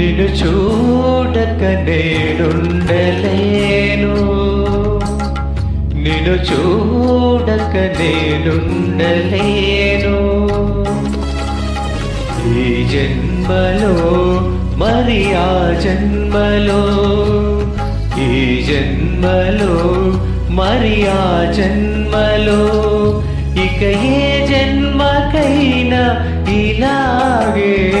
నిన్ను చూడక నేనుండలేను. నిన్ను చూడక నేనుండలేను. ఈ జన్మలో మరి ఆ జన్మలో? ఈ జన్మలో మరి ఆ జన్మలో? ఇక ఏ జన్మకైనా ఇలాగే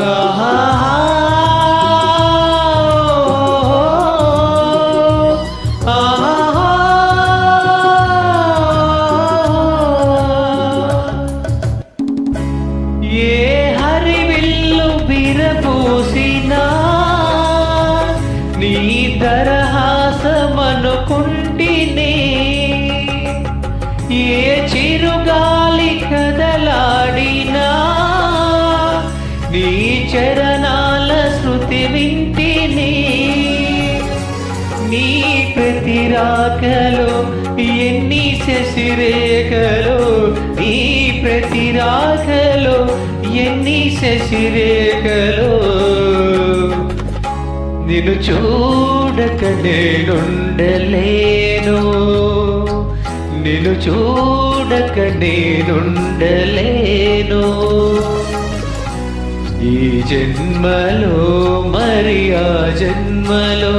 ఏ ప్రతి రాకలో ఎన్ని శశిరేఖలో నీ ప్రతి రాకలో ఎన్ని శశిరేఖలో. నిన్ను చూడక నేనుండలేను. నిన్ను చూడక నేనుండలేను. ఈ జన్మలో మరి ఆ జన్మలో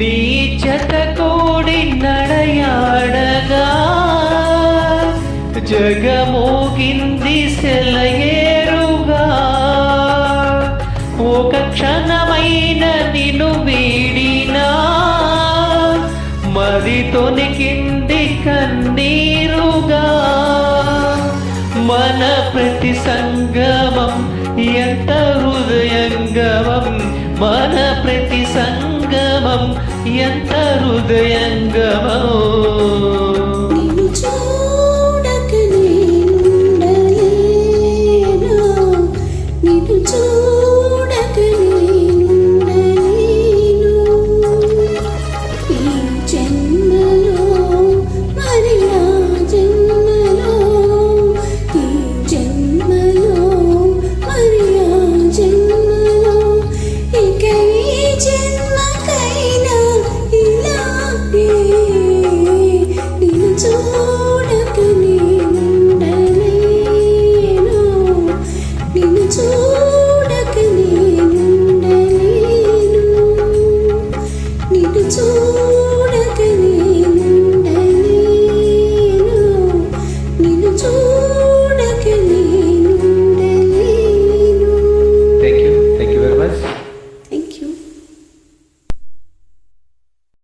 నీ జత కూడి నడయాడగా జగమోగింది సెలయేరుగా. ఒక క్షణమైన నిను వీడినా మరి తొనికింది కన్నీరుగా. మన ప్రతి సంగమం ఎంత హృదయంగమం. మన ప్రతి సంగమం ఎంత హృదయ